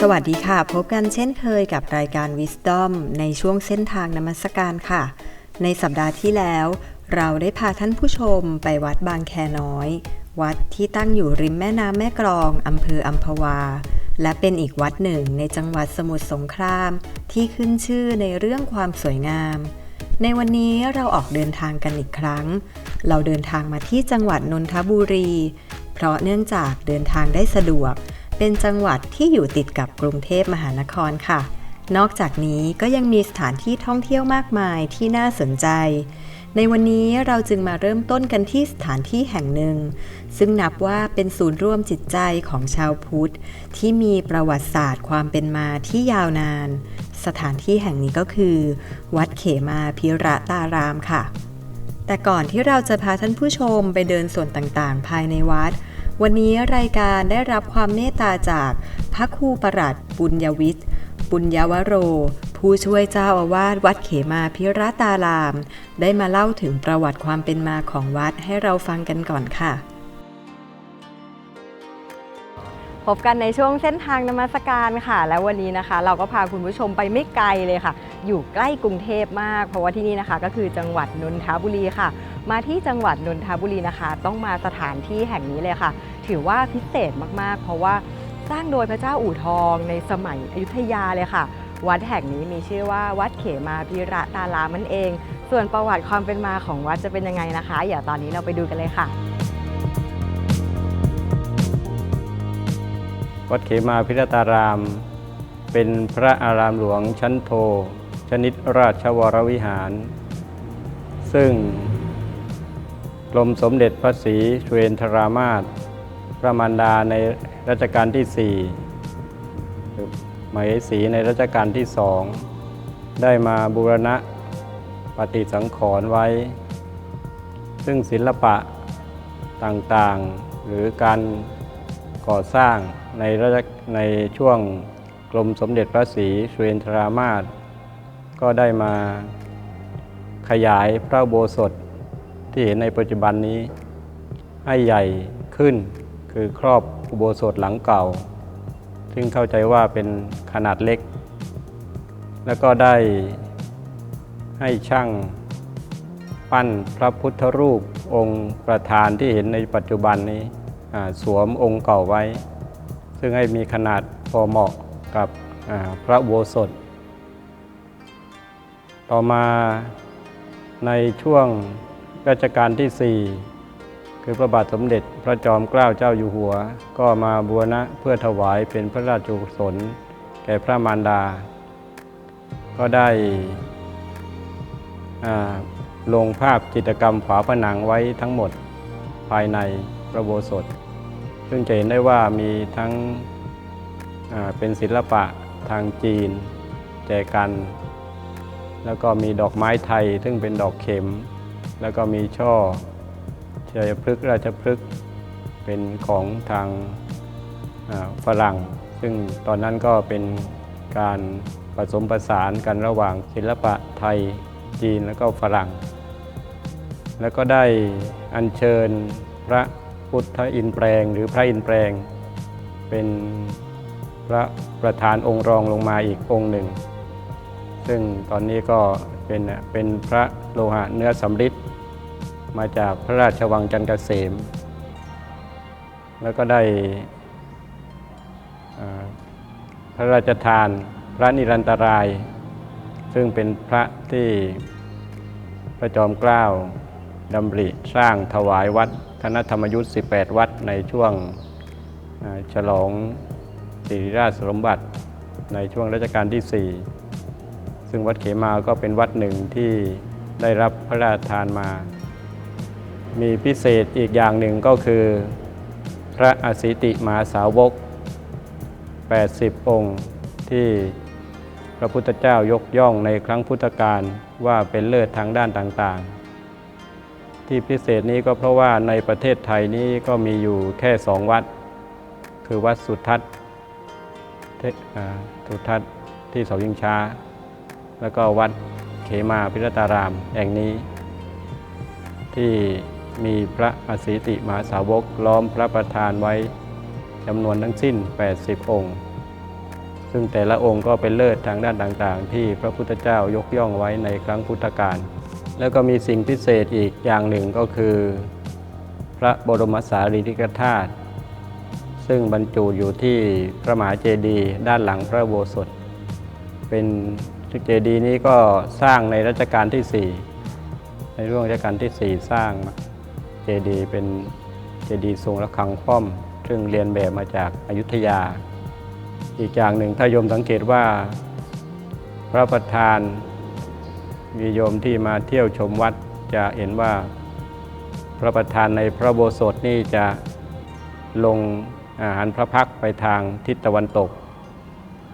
สวัสดีค่ะ พบกันเช่นเคยกับรายการ Wisdom ในช่วงเส้นทางนมัสการค่ะ ในสัปดาห์ที่แล้ว เราได้พาท่านผู้ชมไปวัดบางแคน้อย วัดที่ตั้งอยู่ริมแม่น้ำแม่กลองอำเภออัมพวา และเป็นอีกวัดหนึ่งในจังหวัดสมุทรสงคราม ที่ขึ้นชื่อในเรื่องความสวยงาม ในวันนี้เราออกเดินทางกันอีกครั้ง เราเดินทางมาที่จังหวัดนนทบุรี เพราะเนื่องจากเดินทางได้สะดวก เป็นจังหวัดที่อยู่ติดกับกรุงเทพมหานครค่ะ นอกจากนี้ก็ยังมีสถานที่ท่องเที่ยวมากมายที่น่าสนใจ ในวันนี้เราจึงมาเริ่มต้นกันที่สถานที่แห่งหนึ่ง ซึ่งนับว่าเป็นศูนย์ร่วมจิตใจของชาวพุทธ ที่มีประวัติศาสตร์ความเป็นมาที่ยาวนาน สถานที่แห่งนี้ก็คือ วัดเขมาพิระตารามค่ะแต่ก่อนที่เราจะพาท่านผู้ชมไปเดินส่วนต่างๆ ภายในวัด วันนี้รายการได้รับความเมตตาจากพระครูประหลัดบุญยวิทย์ บุญยวโร ผู้ช่วยเจ้าอาวาสวัดเขมาพิรัตาราม ได้มาเล่าถึงประวัติความเป็นมาของวัดให้เราฟังกันก่อนค่ะ พบกันในช่วงเส้นทางนมัสการค่ะ และวันนี้นะคะ เราก็พาคุณผู้ชมไปไม่ไกลเลยค่ะ อยู่ใกล้กรุงเทพมาก เพราะว่าที่นี่นะคะ ก็คือจังหวัดนนทบุรีค่ะ มาที่จังหวัดนนทบุรีนะคะ ต้องมาสถานที่แห่งนี้เลยค่ะ ถือว่าพิเศษมากๆ เพราะว่าสร้างโดยพระเจ้าอู่ทองในสมัยอยุธยาเลยค่ะ วัดแห่งนี้มีชื่อว่าวัดเขมาพิระตารามนั่นเอง ส่วนประวัติความเป็นมาของวัดจะเป็นยังไงนะคะ อย่าตอนนี้เราไปดูกันเลยค่ะ วัดเขมาพิรตาราม เป็นพระอารามหลวงชั้นโท ชนิดราชวรวิหาร ซึ่งกรมสมเด็จพระศรีสเรนทรามาศพระมารดาในรัชกาลที่สี่หรือหมายศรีในรัชกาลที่สองได้มาบูรณะปฏิสังขรณ์ไว้ ซึ่งศิลปะต่างๆ หรือการ ก่อสร้างในรัชในช่วงกรมสมเด็จพระศรีสุเรนทรามาศก็ได้มาขยายพระโบสถที่เห็นในปัจจุบันนี้ให้ใหญ่ขึ้น คือครอบอุโบสถหลังเก่า ซึ่งเข้าใจว่าเป็นขนาดเล็ก แล้วก็ได้ให้ช่างปั้นพระพุทธรูปองค์ประธานที่เห็นในปัจจุบันนี้ สวมองค์เก่าไว้ ซึ่งให้มีขนาดพอเหมาะกับพระโบสถ ต่อมาในช่วงรัชกาลที่ 4 คือพระบาทสมเด็จพระจอมเกล้าเจ้าอยู่หัว ก็มาบูรณะเพื่อถวายเป็นพระราชกุศลแก่พระมารดา ก็ได้ลงภาพจิตรกรรมฝาผนังไว้ทั้งหมดภายใน ระโบสถ ซึ่งจะเห็นได้ว่ามีทั้งเป็นศิลปะทางจีนแจกัน แล้วก็มีดอกไม้ไทย ซึ่งเป็นดอกเข็ม แล้วก็มีช่อชัยพฤกษ์ราชพฤกษ์เป็นของทางฝรั่ง ซึ่งตอนนั้นก็เป็นการผสมผสานกันระหว่างศิลปะไทยจีนแล้วก็ฝรั่ง แล้วก็ได้อัญเชิญพระ พุทธอินแปลงหรือพระอินแปลง เป็นพระประธานองค์รองลงมาอีกองค์หนึ่ง ซึ่งตอนนี้ก็เป็นเป็นพระโลหะเนื้อสำริดมาจากพระราชวังจันทร์เกษม แล้วก็ได้พระราชทานพระนิรันตราย ซึ่งเป็นพระที่พระจอมเกล้าดำริสร้างถวายวัด ณะธรรมยุทธ์ 18 วัดในช่วงฉลองสิริราชสมบัติ ในช่วงรัชกาลที่ 4 ซึ่งวัดเขมาก็เป็นวัดหนึ่งที่ได้รับพระราชทานมา มีพิเศษอีกอย่างหนึ่งก็คือ พระอสิติมหาสาวก 80 องค์ที่พระพุทธเจ้ายกย่องในครั้งพุทธกาลว่าเป็นเลิศทางด้านต่างๆ ที่พิเศษนี้ก็เพราะว่าในประเทศไทยนี้ก็มีอยู่แค่สองวัด คือวัดสุทัศน์สุทัศน์ที่เสายิงช้า แล้วก็วัดเขมาพิรตารามแห่งนี้ ที่มีพระอสิติมหาสาวกล้อมพระประธานไว้จำนวนทั้งสิ้น 80 องค์ ซึ่งแต่ละองค์ก็เป็นเลิศทางด้านต่างๆ ที่พระพุทธเจ้ายกย่องไว้ในครั้งพุทธกาล แล้วก็มีสิ่งพิเศษอีกอย่างหนึ่งก็คือ พระบรมสารีริกธาตุซึ่งบรรจุอยู่ที่พระมหาเจดีย์ด้านหลังพระโบสถ เป็นเจดีย์นี้ก็สร้างในรัชกาลที่ 4 ในช่วงรัชกาลที่ 4 สร้างเจดีย์เป็นเจดีย์ทรงระฆังคว่ำซึ่งเรียนแบบมาจากอายุทยา อีกอย่างหนึ่งถ้าโยมสังเกตว่า พระประธาน มีโยมที่มาเที่ยวชมวัดจะเห็นว่าพระประธานในพระโบสถนี่จะลงอาหารพระพักไปทางทิศตะวันตก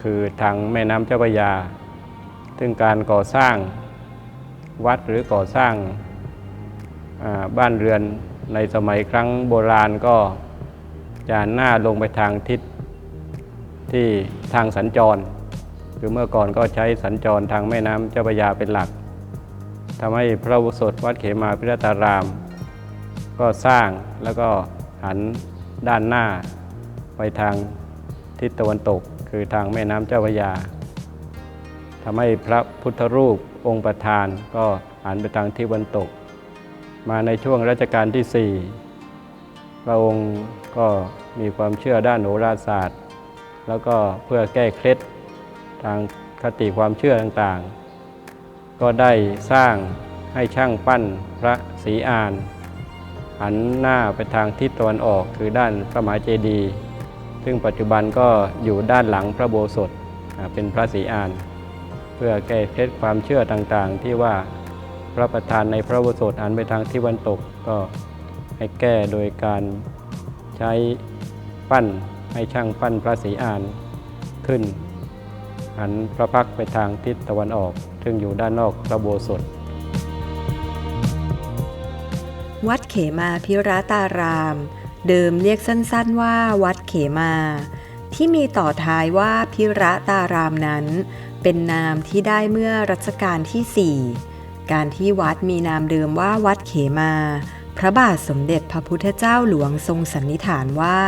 คือทางแม่น้ำเจ้าพระยา ซึ่งการก่อสร้างวัดหรือก่อสร้างบ้านเรือนในสมัยครั้งโบราณก็จะหน้าลงไปทางทิศที่ทางสัญจร คือเมื่อก่อนก็ใช้สัญจรทางแม่น้ำเจ้าพระยาเป็นหลัก ทำให้พระอุโบสถวัดเขมาพิรตาราม ก็สร้างแล้วก็หันด้านหน้า ไปทางทิศตะวันตก คือทางแม่น้ำเจ้าพระยาทำให้พระพุทธรูปองค์ประธานก็หันไปทางทิศตะวันตก มาในช่วงรัชกาลที่ 4 พระองค์ก็มีความเชื่อด้านโหราศาสตร์ แล้วก็เพื่อแก้เคล็ดทางคติความเชื่อต่างๆ ก็ได้สร้างให้ช่างปั้นพระศรีอาน หันหน้าไปทางทิศตะวันออกคือด้านพระมหาเจดีย์ซึ่งปัจจุบันก็อยู่ด้านหลังพระโบสถเป็นพระศรีอาน เพื่อแก้เคล็ดความเชื่อต่างๆ ที่ว่าพระประธานในพระโบสถหันไปทางทิศตะวันตกก็ให้แก้โดยการใช้ปั้นให้ช่างปั้นพระศรีอานขึ้น หันพระพักไปทางทิศตะวันออก ซึ่งอยู่ด้านนอกพระโบสถวัดเขมาพิราตาราม เดิมเรียกสั้นๆว่าวัดเขมา ที่มีต่อท้ายว่าพิระตารามนั้น เป็นนามที่ได้เมื่อรัชกาลที่4การที่วัดมีนามเดิมว่าวัดเขมา พระบาทสมเด็จพระพุทธเจ้าหลวงทรงสันนิษฐานว่า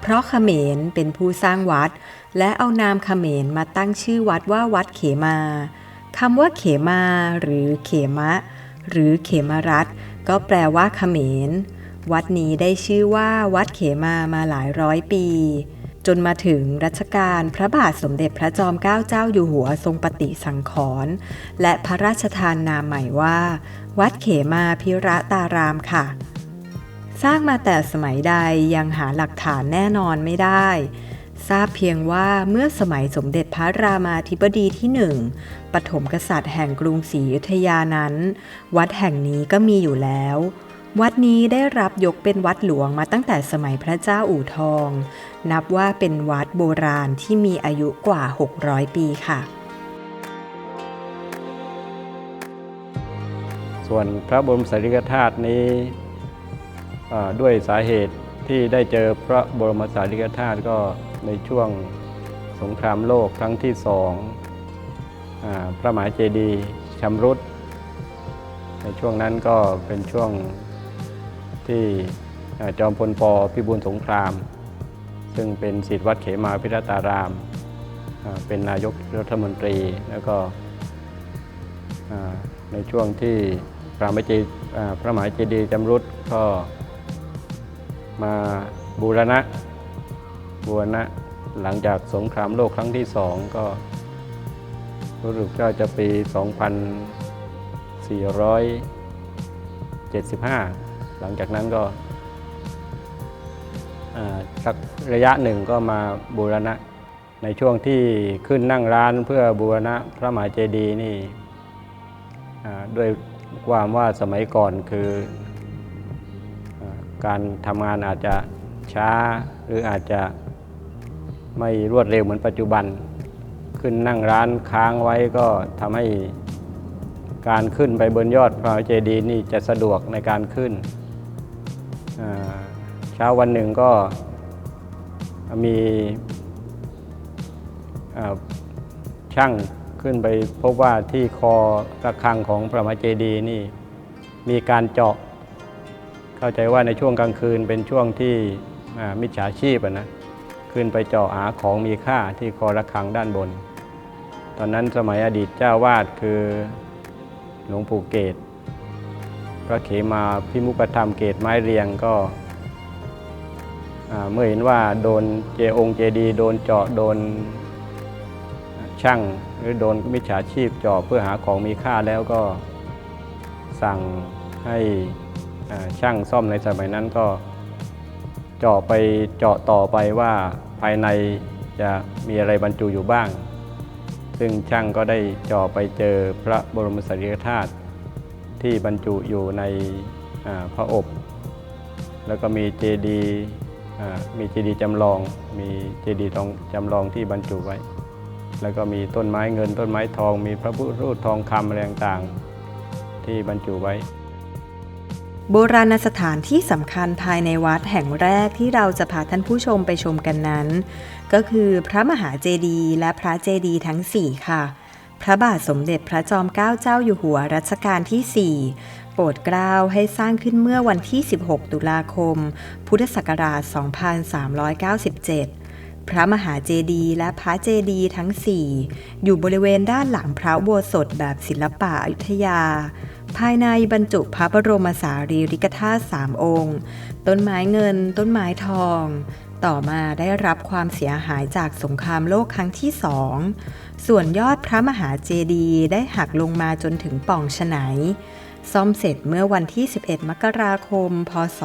เพราะขเขมรเป็นผู้สร้างวัด และเอานามเขมรมาตั้งชื่อวัดว่าวัดเขมาคำว่าเขมาหรือเขมะ หรือเขมรัตน์ก็แปลว่าเขมร วัดนี้ได้ชื่อว่าวัดเขมามาหลายร้อยปี จนมาถึงรัชกาลพระบาทสมเด็จพระจอมเกล้าเจ้าอยู่หัวทรงปฏิสังขรณ์และพระราชทานนามใหม่ว่า วัดเขมาพิระตารามค่ะ สร้างมาแต่สมัยใดยังหาหลักฐานแน่นอนไม่ได้ ทราบเพียงว่าเมื่อสมัยสมเด็จพระรามาธิบดีที่หนึ่งปฐมกษัตริย์แห่งกรุงศรีอยุธยานั้น วัดแห่งนี้ก็มีอยู่แล้ว วัดนี้ได้รับยกเป็นวัดหลวงมาตั้งแต่สมัยพระเจ้าอู่ทอง นับว่าเป็นวัดโบราณที่มีอายุกว่า 600 ปีค่ะ ส่วนพระบรมสารีริกธาตุนี้ด้วยสาเหตุที่ได้เจอพระบรมสารีริกธาตุก็ ในช่วงสงครามโลกครั้งที่สองอพระมหาเจดีย์ชำรุด ในช่วงนั้นก็เป็นช่วงที่จอมพลปพิบูลสงคราม ซึ่งเป็นศิษย์วัดเขมาพิรตาราม เป็นนายกรัฐมนตรีแล้วก็ในช่วงที่พระมหาเจดีย์อ่าพระมหาเจดีย์จำรุดก็มาบูรณะ บูรณะหลังจากสงครามโลกครั้งที่สองก็รู้สึกว่าจะปี 2475 หลังจากนั้นก็สักระยะหนึ่งก็มาบูรณะ ในช่วงที่ขึ้นนั่งร้านเพื่อบูรณะพระมหาเจดีย์นี่ด้วยความว่าสมัยก่อนคืออการทำงานอาจจะช้าหรืออาจจะ ไม่รวดเร็วเหมือนปัจจุบัน ขึ้นนั่งร้านค้างไว้ก็ทำให้การขึ้นไปบนยอดพระเจดีย์นี่จะสะดวกในการขึ้น เช้าวันหนึ่งก็มีช่างขึ้นไปพบว่าที่คอระฆังของพระมเจดีย์นี่มีการเจาะ เข้าใจว่าในช่วงกลางคืนเป็นช่วงที่มิจฉาชีพนะ ขึ้นไปเจาะหาของมีค่าที่คอระฆังด้านบน ตอนนั้นสมัยอดีตเจ้าวาดคือหลวงปู่เกตพระเขมาพิมุกธรรมเกตไม้เรียงก็เมื่อเห็นว่าโดนเจองค์เจดี โดนเจาะโดนช่างหรือโดนมิจฉาชีพเจาะเพื่อหาของมีค่าแล้วก็สั่งให้ช่างซ่อมในสมัยนั้นก็ เจาะไปเจาะต่อไปว่าภายในจะมีอะไรบรรจุอยู่บ้าง ซึ่งช่างก็ได้เจาะไปเจอพระบรมสารีริกธาตุที่บรรจุอยู่ในพระอบ แล้วก็มีเจดีย์มีเจดีย์จำลอง มีเจดีย์ทองจำลองที่บรรจุไว้ แล้วก็มีต้นไม้เงินต้นไม้ทอง มีพระพุทธรูปทองคำอะไรต่างๆที่บรรจุไว้ โบราณสถานที่สำคัญภายในวัดแห่งแรกที่เราจะพาท่านผู้ชมไปชมกันนั้น ก็คือพระมหาเจดีย์และพระเจดีย์ทั้ง 4 ค่ะ พระบาทสมเด็จพระจอมเกล้าเจ้าอยู่หัวรัชกาลที่ 4 โปรดเกล้าให้สร้างขึ้นเมื่อวันที่ 16 ตุลาคม พุทธศักราช 2397พระมหาเจดีย์และพระเจดีย์ทั้ง 4 อยู่บริเวณด้านหลังพระโบสถแบบศิลปะอยุธยา ภายในบรรจุพระบรมสารีริกธาตุสามองค์ ต้นไม้เงิน ต้นไม้ทอง ต่อมาได้รับความเสียหายจากสงครามโลกครั้งที่สอง ส่วนยอดพระมหาเจดีย์ได้หักลงมาจนถึงป่องฉไนซ่อมเสร็จเมื่อวันที่ 11 มกราคม พศ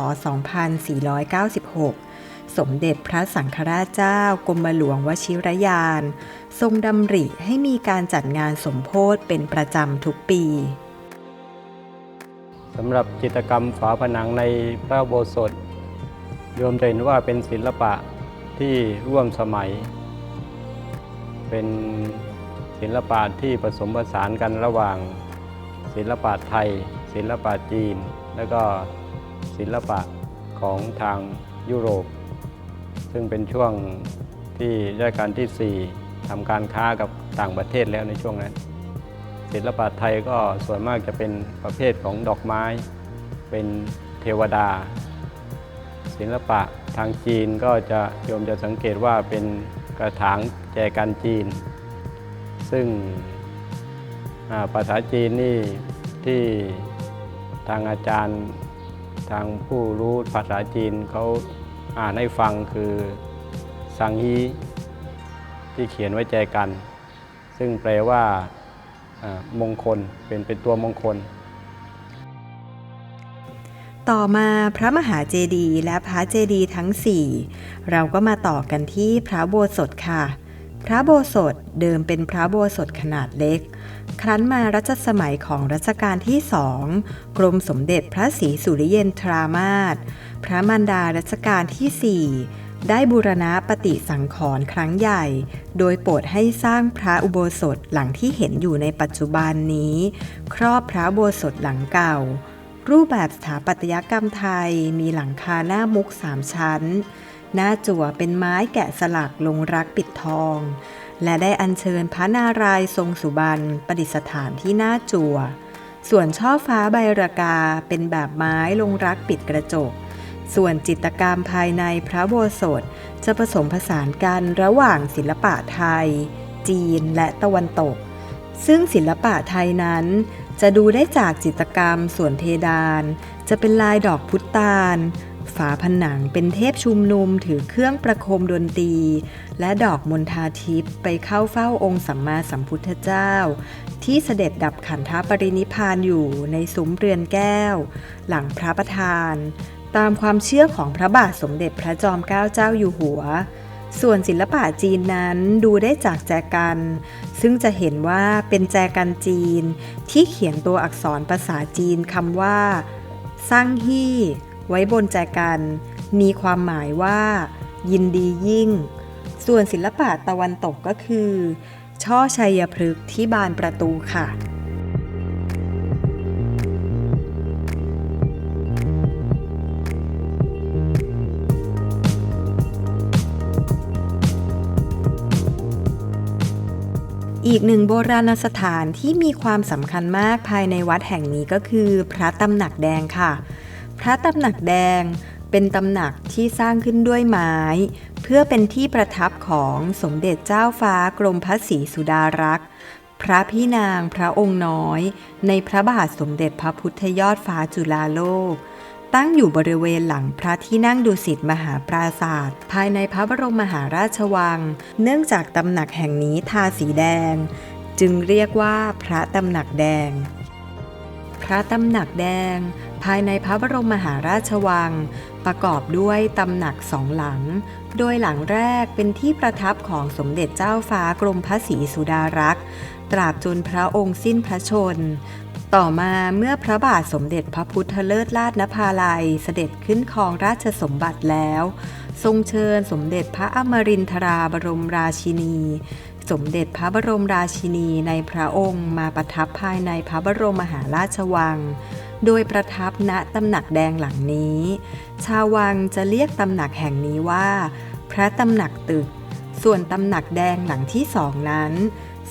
2496 สมเด็จพระสังฆราชเจ้ากรมหลวงวชิรยาน ทรงดำริให้มีการจัดงานสมโพธิเป็นประจำทุกปี สำหรับจิตรกรรมฝาผนังในพระโบสถโยมจะเห็นว่าเป็นศิลปะที่ร่วมสมัย เป็นศิลปะที่ผสมผสานกันระหว่าง ศิลปะไทย ศิลปะจีน แล้วก็ศิลปะของทางยุโรป ซึ่งเป็นช่วงที่รัชกาลที่ 4ทำการค้ากับต่างประเทศแล้วในช่วงนั้น ศิลปะไทยก็ส่วนมากจะเป็นประเภทของดอกไม้ เป็นเทวดา ศิลปะทางจีนก็จะโยมจะสังเกตว่าเป็นกระถางแจกันจีน ซึ่งภาษาจีนนี่ที่ทางอาจารย์ทางผู้รู้ภาษาจีนเขาอ่านให้ฟังคือสังฮีที่เขียนไว้แจกัน ซึ่งแปลว่า มงคลเป็นเป็นตัวมงคล ต่อมาพระมหาเจดีย์และพระเจดีย์ทั้ง 4 เราก็มาต่อกันที่พระโบสถค่ะ พระโบสถเดิมเป็นพระโบสถขนาดเล็ก ครั้นมารัชสมัยของรัชกาลที่สองกรมสมเด็จพระศรีสุริเยนทรามาศพระมารดารัชกาลที่4 ได้บูรณะปฏิสังขรณ์ครั้งใหญ่ โดยโปรดให้สร้างพระอุโบสถหลังที่เห็นอยู่ในปัจจุบันนี้ ครอบพระอุโบสถหลังเก่า รูปแบบสถาปัตยกรรมไทยมีหลังคาหน้ามุกสามชั้น หน้าจั่วเป็นไม้แกะสลักลงรักปิดทอง และได้อัญเชิญพระนารายณ์ทรงสุบรรณประดิษฐานที่หน้าจั่ว ส่วนช่อฟ้าใบรากาเป็นแบบไม้ลงรักปิดกระจก ส่วนจิตกรรมภายในพระโบสถจะผสมผสานกันระหว่างศิลปะไทย จีนและตะวันตก ซึ่งศิลปะไทยนั้น จะดูได้จากจิตกรรมส่วนเพดาน จะเป็นลายดอกพุตานฝาผนังเป็นเทพชุมนุมถือเครื่องประโคมดนตรี และดอกมณฑาทิพย์ไปเข้าเฝ้าองค์สัมมาสัมพุทธเจ้า ที่เสด็จดับขันธปรินิพพานอยู่ในซุ้มเรือนแก้ว หลังพระประธาน ตามความเชื่อของพระบาทสมเด็จพระจอมเกล้าเจ้าอยู่หัว ส่วนศิลปะจีนนั้นดูได้จากแจกัน ซึ่งจะเห็นว่าเป็นแจกันจีน ที่เขียนตัวอักษรภาษาจีนคำว่าสร้างฮี่ ไว้บนแจกัน มีความหมายว่า ยินดียิ่ง ส่วนศิลปะตะวันตกก็คือ ช่อชัยพฤกษ์ที่บานประตูค่ะ อีกหนึ่งโบราณสถานที่มีความสำคัญมากภายในวัดแห่งนี้ก็คือ พระตำหนักแดงค่ะ พระตำหนักแดงเป็นตำหนักที่สร้างขึ้นด้วยไม้ เพื่อเป็นที่ประทับของสมเด็จเจ้าฟ้ากรมพระศรีสุดารักษ์พระพี่นางพระองค์น้อย ในพระบาทสมเด็จพระพุทธยอดฟ้าจุฬาโลก ตั้งอยู่บริเวณหลังพระที่นั่งดุสิตมหาปราศาสตร์ภายในพระบรมมหาราชวัง เนื่องจากตำหนักแห่งนี้ทาสีแดง จึงเรียกว่าพระตำหนักแดง พระตำหนักแดง ภายในพระบรมมหาราชวัง ประกอบด้วยตำหนักสองหลัง โดยหลังแรกเป็นที่ประทับของสมเด็จเจ้าฟ้ากรมพระศรีสุดารักษ์ตราบจนพระองค์สิ้นพระชน ต่อมาเมื่อพระบาทสมเด็จพระพุทธเลิศราชนภาลัยเสด็จขึ้นครองราชสมบัติแล้ว ทรงเชิญสมเด็จพระอมรินทราบรมราชินี สมเด็จพระบรมราชินีในพระองค์มาประทับภายในพระบรมมหาราชวัง โดยประทับณตำหนักแดงหลังนี้ ชาววังจะเรียกตำหนักแห่งนี้ว่า พระตำหนักตึก ส่วนตำหนักแดงหลังที่สองนั้น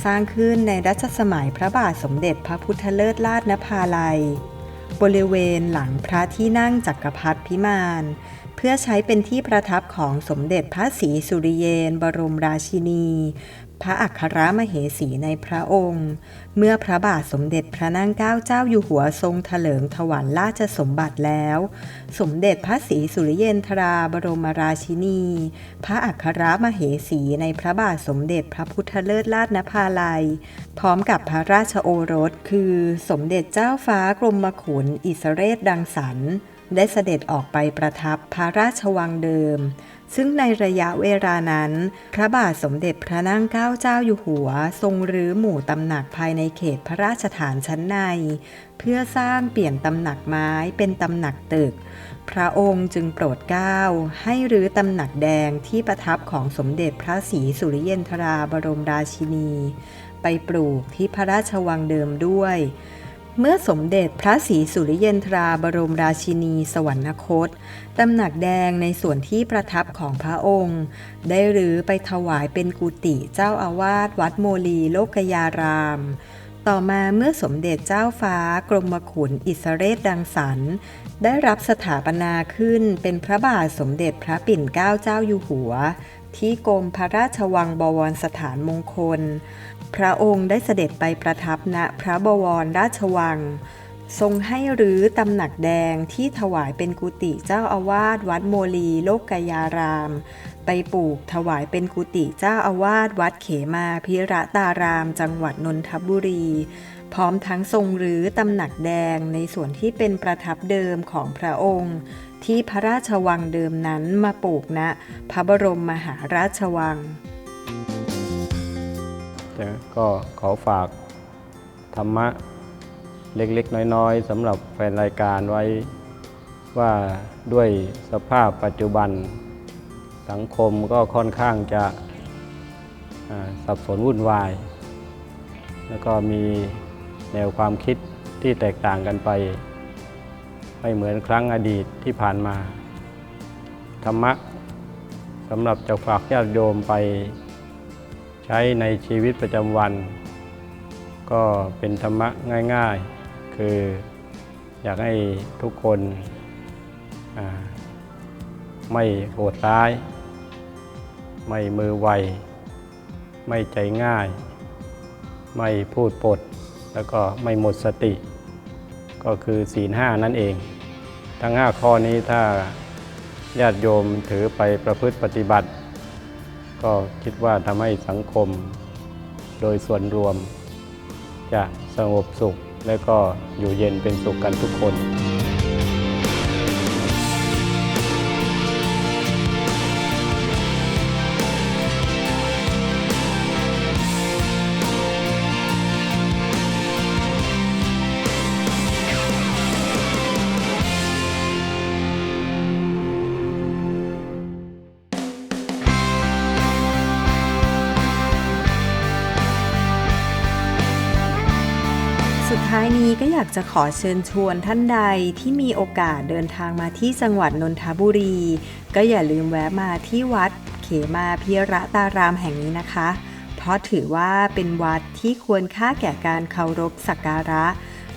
สร้างขึ้นในรัชสมัยพระบาทสมเด็จพระพุทธเลิศราชนภาลัย บริเวณหลังพระที่นั่งจักรพรรดิพิมานเพื่อใช้เป็นที่ประทับของสมเด็จพระศรีสุริเยน บรมราชินี พระอัครมเหสีในพระองค์ เมื่อพระบาทสมเด็จพระนั่งเกล้าเจ้าอยู่หัวทรงถลิงถวัลราชสมบัติแล้ว สมเด็จพระศรีสุริเยนทราบรมราชินี พระอัครมเหสีในพระบาทสมเด็จพระพุทธเลิศราชนภาลัย พร้อมกับพระราชโอรสคือสมเด็จเจ้าฟ้ากรมขุนอิสเรศดังสรร ได้เสด็จออกไปประทับพระราชวังเดิม ซึ่งในระยะเวลานั้น พระบาทสมเด็จพระนั่งเกล้าเจ้าอยู่หัว ทรงรื้อหมู่ตำหนักภายในเขตพระราชฐานชั้นใน เพื่อสร้างเปลี่ยนตำหนักไม้เป็นตำหนักตึก พระองค์จึงโปรดเกล้าให้รื้อตำหนักแดงที่ประทับของสมเด็จพระศรีสุริเยนทราบรมราชินี ไปปลูกที่พระราชวังเดิมด้วย เมื่อสมเด็จพระศรีสุริเยนทราบรมราชินีสวรรคต ตำหนักแดงในส่วนที่ประทับของพระองค์ ได้รื้อไปถวายเป็นกุฏิเจ้าอาวาสวัดโมลีโลกยาราม ต่อมาเมื่อสมเด็จเจ้าฟ้ากรมขุนอิสเรศดังสรรได้รับสถาปนาขึ้นเป็นพระบาทสมเด็จพระปิ่นเกล้าเจ้าอยู่หัว ที่กรมพระราชวังบวรสถานมงคล พระองค์ได้เสด็จไปประทับณพระบวรราชวัง ทรงให้รื้อตำหนักแดงที่ถวายเป็นกุฏิเจ้าอาวาสวัดโมลีโลกกยาราม ไปปลูกถวายเป็นกุฏิเจ้าอาวาสวัดเขมาพิระตาราม จังหวัดนนทบุรี พร้อมทั้งทรงรื้อตำหนักแดงในส่วนที่เป็นประทับเดิมของพระองค์ ที่พระราชวังเดิมนั้นมาปลูกณพระบรมมหาราชวัง แต่ก็ขอฝากธรรมะเล็กๆ น้อยๆสำหรับแฟนรายการไว้ว่าด้วยสภาพปัจจุบัน สังคมก็ค่อนข้างจะสับสนวุ่นวาย แล้วก็มีแนวความคิดที่แตกต่างกันไป ไม่เหมือนครั้งอดีตที่ผ่านมา ธรรมะสำหรับจะฝากญาติโยมไป ใช้ในชีวิตประจำวัน ก็เป็นธรรมะง่ายๆ คืออยากให้ทุกคนไม่โหดร้าย ไม่มือไว ไม่ใจง่าย ไม่พูดปด แล้วก็ไม่หมดสติ ก็คือศีลห้านั่นเอง ทั้งห้าข้อนี้ถ้าญาติโยมถือไปประพฤติปฏิบัติ ก็คิดว่าทำให้สังคมโดยส่วนรวมจะสงบสุขและก็อยู่เย็นเป็นสุขกันทุกคน จะขอเชิญชวนท่านใดที่มีโอกาสเดินทางมาที่จังหวัดนนทบุรี ก็อย่าลืมแวะมาที่วัดเขมาพิระตารามแห่งนี้นะคะ เพราะถือว่าเป็นวัดที่ควรค่าแก่การเคารพสักการะ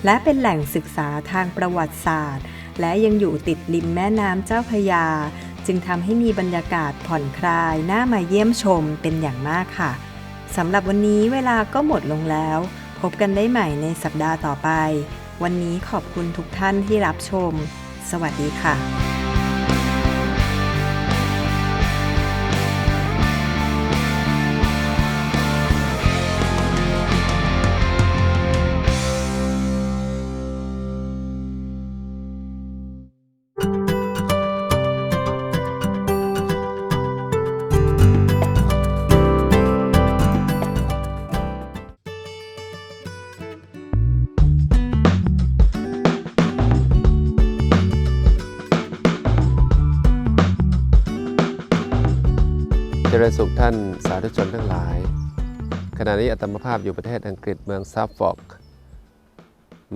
และเป็นแหล่งศึกษาทางประวัติศาสตร์ และยังอยู่ติดริมแม่น้ำเจ้าพยา จึงทำให้มีบรรยากาศผ่อนคลายน่ามาเยี่ยมชมเป็นอย่างมากค่ะสำหรับวันนี้เวลาก็หมดลงแล้วพบกันได้ใหม่ในสัปดาห์ต่อไป วันนี้ขอบคุณทุกท่านที่รับชม สวัสดีค่ะ เจริญสุขท่านสาธุชนทั้งหลาย ขณะนี้อัตมภาพอยู่ประเทศอังกฤษเมืองซัฟฟอก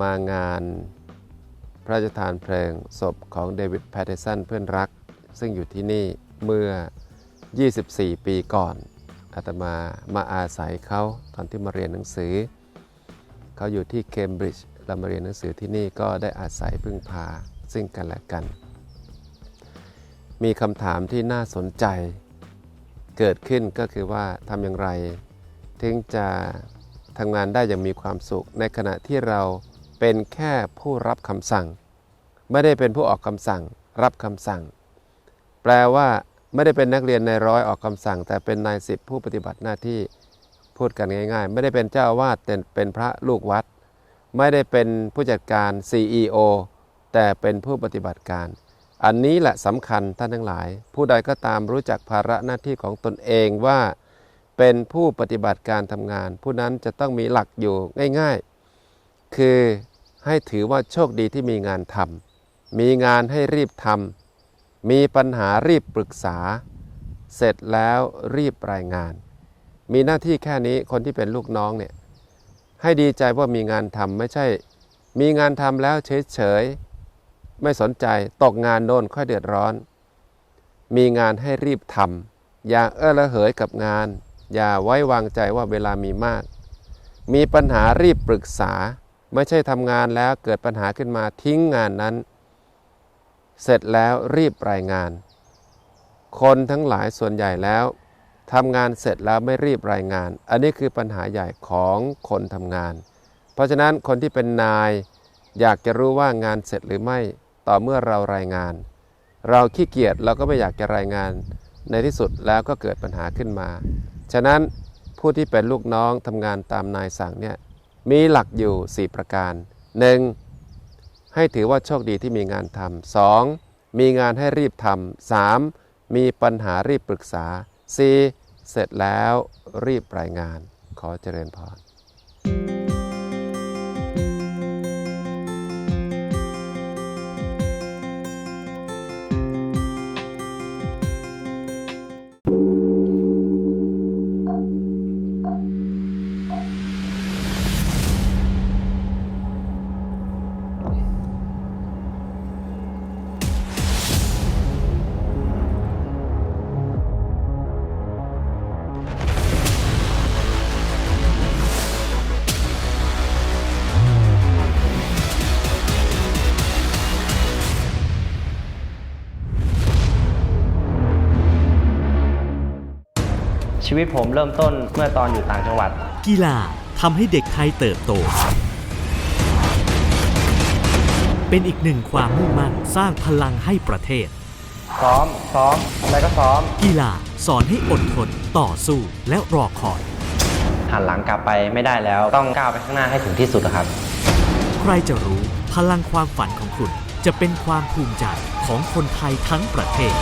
มางานพระราชทานเพลงศพของเดวิดแพตเทสันเพื่อนรัก ซึ่งอยู่ที่นี่เมื่อ 24 ปีก่อนอาตมามาอาศัยเขาตอนที่มาเรียนหนังสือ เขาอยู่ที่เคมบริดจ์เรามาเรียนหนังสือที่นี่ก็ได้อาศัยพึ่งพาซึ่งกันและกัน มีคำถามที่น่าสนใจ เกิดขึ้นก็คือว่าทำอย่างไร ถึงจะทำงานได้อย่างมีความสุข ในขณะที่เราเป็นแค่ผู้รับคำสั่ง ไม่ได้เป็นผู้ออกคำสั่ง รับคำสั่ง แปลว่าไม่ได้เป็นนักเรียนในร้อยออกคำสั่ง แต่เป็นนายสิบผู้ปฏิบัติหน้าที่พูดกันง่าย ๆ ไม่ได้เป็นเจ้าอาวาสแต่เป็นพระลูกวัด ไม่ได้เป็นผู้จัดการ CEO แต่เป็นผู้ปฏิบัติการ อันนี้แหละสำคัญท่านทั้งหลาย ผู้ใดก็ตามรู้จักภาระหน้าที่ของตนเองว่า เป็นผู้ปฏิบัติการทำงาน ผู้นั้นจะต้องมีหลักอยู่ง่าย ๆ คือให้ถือว่าโชคดีที่มีงานทำมีงานให้รีบทำมีปัญหารีบปรึกษา เสร็จแล้วรีบรายงาน มีหน้าที่แค่นี้คนที่เป็นลูกน้องเนี่ยให้ดีใจว่ามีงานทำไม่ใช่ มีงานทำแล้วเฉยๆ ไม่สนใจตกงานโน่นค่อยเดือดร้อน มีงานให้รีบทำอย่าเออระเหยกับงาน อย่าไว้วางใจว่าเวลามีมาก มีปัญหารีบปรึกษา ไม่ใช่ทำงานแล้วเกิดปัญหาขึ้นมาทิ้งงานนั้น เสร็จแล้วรีบรายงาน คนทั้งหลายส่วนใหญ่แล้วทำงานเสร็จแล้วไม่รีบรายงาน อันนี้คือปัญหาใหญ่ของคนทำงาน เพราะฉะนั้นคนที่เป็นนายอยากจะรู้ว่างานเสร็จหรือไม่ ต่อเมื่อเรารายงาน เราขี้เกียจเราก็ไม่อยากจะรายงาน ในที่สุดแล้วก็เกิดปัญหาขึ้นมา ฉะนั้นผู้ที่เป็นลูกน้องทำงานตามนายสั่งเนี่ยมีหลักอยู่ 4 ประการ 1. ให้ถือว่าโชคดีที่มีงานทำสองมีงานให้รีบทำสามมีปัญหารีบปรึกษา 4. เสร็จแล้วรีบรายงานขอเจริญพร วิตผมเริ่มต้นเมื่อตอนอยู่ต่างจังหวัด กีฬาทำให้เด็กไทยเติบโต เป็นอีกหนึ่งความมุ่งมั่นสร้างพลังให้ประเทศ ซ้อม ซ้อม อะไรก็ซ้อม กีฬาสอนให้อดทน ต่อสู้และรอคอย หันหลังกลับไปไม่ได้แล้ว ต้องก้าวไปข้างหน้าให้ถึงที่สุดครับ ใครจะรู้พลังความฝันของคุณ จะเป็นความภูมิใจของคนไทยทั้งประเทศ